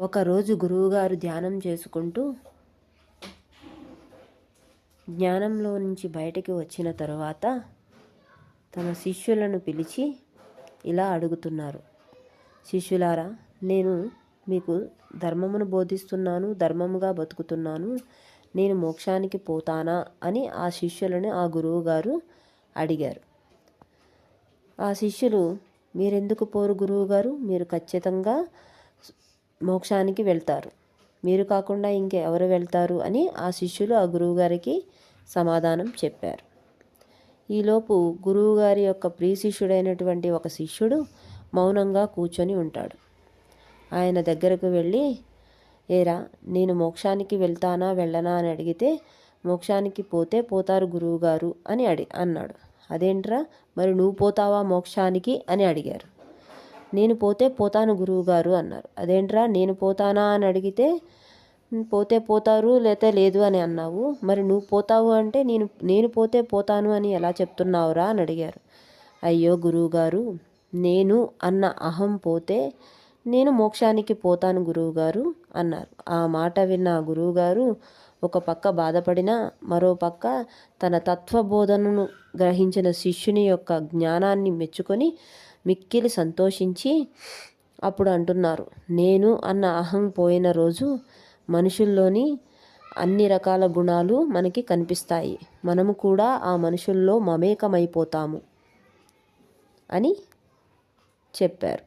ఒకరోజు గురువుగారు ధ్యానం చేసుకుంటూ జ్ఞానంలో నుంచి బయటకి వచ్చిన తరువాత తన శిష్యులను పిలిచి ఇలా అడుగుతున్నారు. శిష్యులారా నేను మీకు ధర్మమును బోధిస్తున్నాను ధర్మముగా బతుకుతున్నాను నేను మోక్షానికి పోతానా? అని ఆ శిష్యులను ఆ గురువు గారు అడిగారు. ఆ శిష్యులు మీరెందుకు పోరు గురువు గారు మీరు ఖచ్చితంగా మోక్షానికి వెళ్తారు. మీరు కాకుండా ఇంకెవరు వెళ్తారు అని ఆ శిష్యులు ఆ గురువుగారికి సమాధానం చెప్పారు. ఈలోపు గురువుగారి యొక్క ప్రియ శిష్యుడైనటువంటి ఒక శిష్యుడు మౌనంగా కూర్చొని ఉంటాడు. ఆయన దగ్గరకు వెళ్ళి ఏరా నేను మోక్షానికి వెళ్తానా వెళ్ళనా అని అడిగితే మోక్షానికి పోతే పోతారు గురువుగారు అని అడి అన్నాడు. అదేంట్రా? మరి నువ్వు పోతావా మోక్షానికి? అని అడిగారు. నేను పోతే పోతాను గురువుగారు అన్నారు. అదేంట్రా నేను పోతానా అని అడిగితే పోతే పోతారు లేతే లేదు అని అన్నావు. మరి నువ్వు పోతావు అంటే నేను నేను పోతే పోతాను అని ఎలా చెప్తున్నావురా అని అడిగారు. అయ్యో గురువుగారు నేను అన్న అహం పోతే నేను మోక్షానికి పోతాను గురువుగారు అన్నారు. ఆ మాట విన్న ఆ గురువుగారు ఒక పక్క బాధపడిన మరో పక్క తన తత్వబోధనను గ్రహించిన శిష్యుని యొక్క జ్ఞానాన్ని మెచ్చుకొని మిక్కిలి సంతోషించి అప్పుడు అంటున్నారు నేను అన్న అహం పోయిన రోజు మనుషుల్లోని అన్ని రకాల గుణాలు మనకి కనిపిస్తాయి. మనము కూడా ఆ మనుషుల్లో మమేకమైపోతాము అని చెప్పారు.